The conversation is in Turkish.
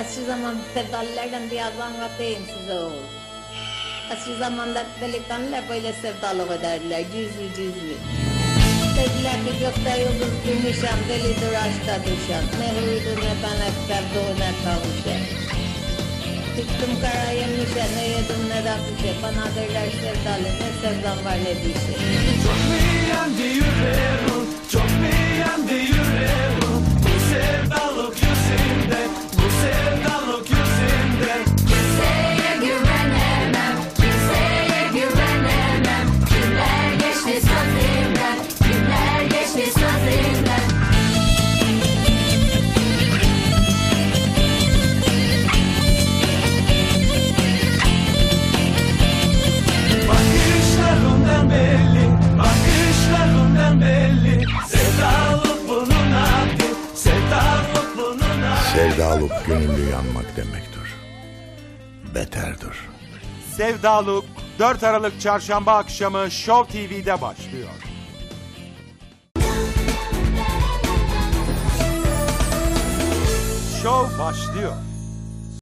Eski zaman sevdalılardan biraz anlatayım size o. Eski zamanda delikanlılar böyle sevdalık ederdiler, gizli gizli. Dediler ki gökte yıldız gümüşem, delidir aşka düşen. Ne huydu ne ben sevduğuna kavuşan. Çıktım kara yemişe, ne yedim ne de kuşe. Bana derler sevdalı, ne sevdam var ne şey. Çok mu yendi yüreğim, Sevdalık gönüllü yanmak demektir. Beterdir. Sevdaluk 4 Aralık Çarşamba akşamı Show TV'de başlıyor. Show başlıyor.